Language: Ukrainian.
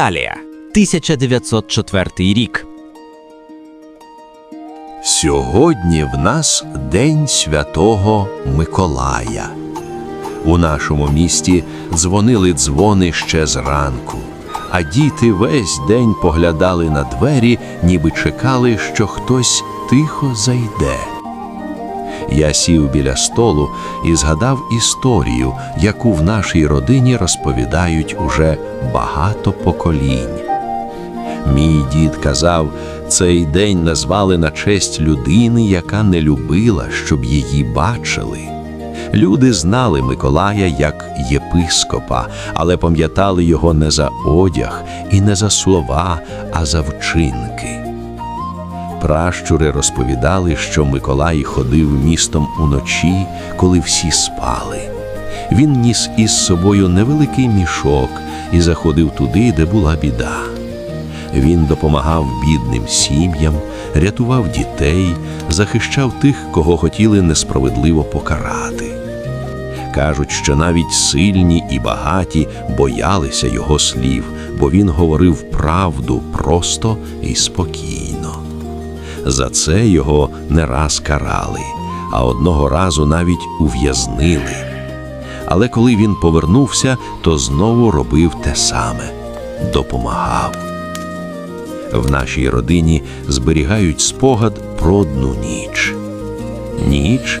Італія, 1904 рік. Сьогодні в нас День Святого Миколая. У нашому місті дзвонили дзвони ще зранку, а діти весь день поглядали на двері, ніби чекали, що хтось тихо зайде. Я сів біля столу і згадав історію, яку в нашій родині розповідають уже багато поколінь. Мій дід казав, цей день назвали на честь людини, яка не любила, щоб її бачили. Люди знали Миколая як єпископа, але пам'ятали його не за одяг і не за слова, а за вчинки. Пращури розповідали, що Миколай ходив містом уночі, коли всі спали. Він ніс із собою невеликий мішок і заходив туди, де була біда. Він допомагав бідним сім'ям, рятував дітей, захищав тих, кого хотіли несправедливо покарати. Кажуть, що навіть сильні і багаті боялися його слів, бо він говорив правду просто і спокійно. За це його не раз карали, а одного разу навіть ув'язнили. Але коли він повернувся, то знову робив те саме допомагав. В нашій родині зберігають спогад про одну ніч. Ніч,